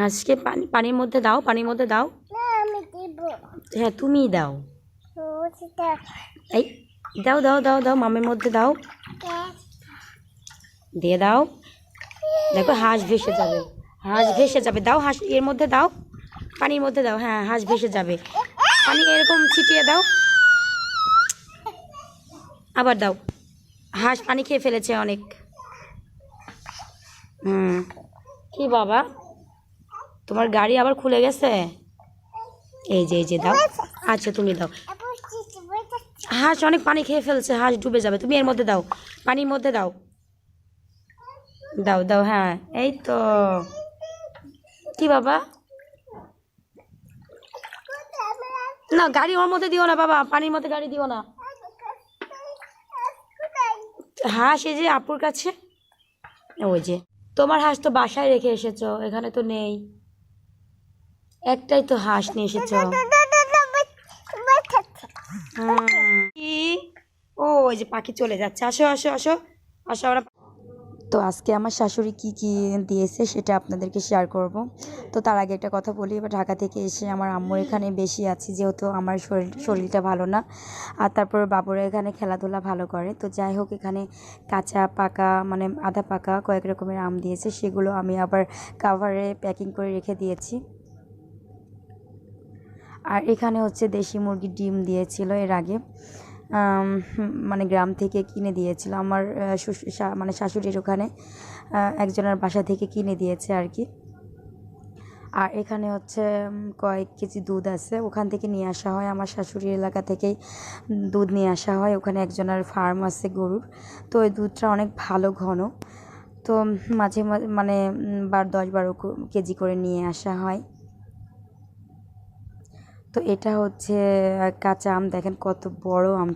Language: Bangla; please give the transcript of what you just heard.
হাঁসকে পানি পানির মধ্যে দাও পানির মধ্যে দাও। হ্যাঁ তুমিই দাও। এই দাও দাও দাও দাও মামের মধ্যে দাও। দিয়ে দাও। দেখো হাঁস ভেসে যাবে। হাঁস ভেসে যাবে। দাও হাঁস এর মধ্যে দাও। পানির মধ্যে দাও। হ্যাঁ হাঁস ভেসে যাবে। পানি এরকম ছিটিয়ে দাও। আবার দাও। হাঁস পানি খেয়ে ফেলেছে অনেক। হুম। কি বাবা? তোমার গাড়ি আবার খুলে গেছে? এই যে এই যে দাও। আচ্ছা তুমি দাও। হাঁস অনেক পানি খেয়ে ফেলছে, হাঁস ডুবে যাবে। তুমি এর মধ্যে দাও। পানির মধ্যে দাও। দাও দাও হ্যাঁ। এই তো। কি বাবা? না, গাড়ি ওর মধ্যে দিও না বাবা। পানির মধ্যে গাড়ি দিও না। হাঁস এই যে আপুর কাছে। ওই যে। তোমার হাঁস তো বাসায় রেখে এসেছ, এখানে তো নেই। একটাই তো হাঁস নিয়ে এসেছ। ও ওই যে পাখি চলে যাচ্ছে। আসো আসো আসো আসো আমরা তো আজকে আমার শাশুড়ি কি কি দিয়েছে সেটা আপনাদেরকে শেয়ার করব। তো তার আগে একটা কথা বলি এবার ঢাকা থেকে এসে আমার আম্মুর এখানে বেশি আছি যেহেতু আমার শরীর শরীরটা ভালো না। আর তারপর বাবুরা এখানে খেলাধুলা ভালো করে। তো যাই হোক এখানে কাঁচা পাকা মানে আধা পাকা কয়েক রকমের আম দিয়েছে। সেগুলো আমি আবার কাভারে প্যাকিং করে রেখে দিয়েছি। আর এখানে হচ্ছে দেশি মুরগির ডিম দিয়েছিল এর আগে। মানে গ্রাম থেকে কিনে দিয়েছিল। আমার মানে শাশুড়ির ওখানে একজনের বাসা থেকে কিনে দিয়েছে আর কি। আর এখানে হচ্ছে কয়েক কেজি দুধ আছে। ওখান থেকে নিয়ে আসা হয়। আমার শাশুড়ির এলাকা থেকেই দুধ নিয়ে আসা হয়। ওখানে একজনের ফার্ম আছে গরুর। তো ওই দুধটা অনেক ভালো ঘন। তো মাঝে মাঝে মানে বার, দশ, বারো কেজি করে নিয়ে আসা হয়। তো এটা হচ্ছে কাঁচা আম দেখেন কত বড় আম